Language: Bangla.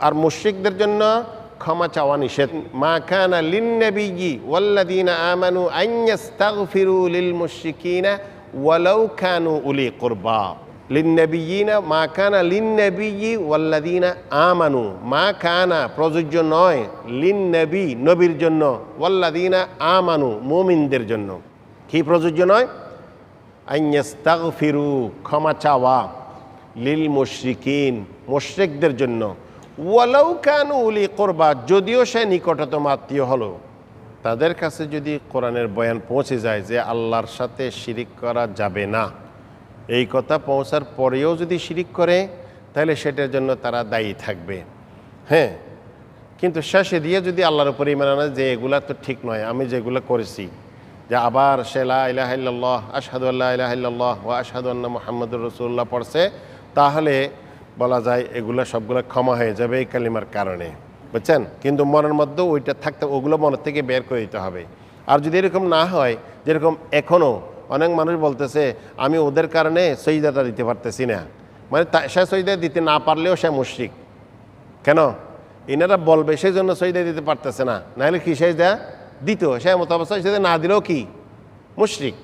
আর মুশ্রিকদের জন্য ক্ষমা চাওয়া নিষেধ মা কানা লিন্নবিয়ি ওয়াল্লাযীনা আমানু আন ইস্তাগফিরু লিল মুশরিকিনা ওয়ালাউ কানু উলি কুরবা লিন্নবিয়িনা মা কানা লিন্নবিয়ি ওয়াল্লাযীনা আমানু মা কানা প্রযোজ্য নয় লিন্নবী নবীর জন্য ওয়াল্লাযীনা আমানু মুমিনদের জন্য কি প্রযোজ্য নয় আইয়াস্তাগফিরু ক্ষমা চাওয়া লিল মুশরিকিন মুশরিকদের জন্য ওয়ালাউ কানু উলি করবা, যদিও সে নিকটতম আত্মীয় হলো। তাদের কাছে যদি কোরআনের বয়ান পৌঁছে যায় যে আল্লাহর সাথে শিরিক করা যাবে না, এই কথা পৌঁছার পরেও যদি শিরিক করে, তাহলে সেটার জন্য তারা দায়ী থাকবে। হ্যাঁ কিন্তু শেষে দিয়ে যদি আল্লাহর উপরে ইমান আনে যে এগুলা তো ঠিক নয়, আমি যেগুলো করেছি, যে আবার সে লা ইলাহা ইল্লাল্লাহ, আশহাদু আল্লাহ ইলাহা ইল্লাল্লাহ ওয়া আশহাদু আন্না মুহাম্মাদুর রাসূলুল্লাহ পড়ছে, তাহলে বলা যায়, এগুলো সবগুলো ক্ষমা হয়ে যাবে এই কালিমার কারণে। বুঝছেন? কিন্তু মনের মধ্যেও ওইটা থাকতে, ওগুলো মনের থেকে বের করে দিতে হবে। আর যদি এরকম না হয়, যেরকম এখনও অনেক মানুষ বলতেছে, আমি ওদের কারণে সৈদাটা দিতে পারতেছি না। মানে সে সৈদা দিতে না পারলেও সে মুশরিক। কেন? এনারা বলবে সেই জন্য সৈদা দিতে পারতেছে না। নাহলে কি সেই দেয়া দিত? সে মতো অবস্থায় সেটা না দিলেও কি? মুশরিক।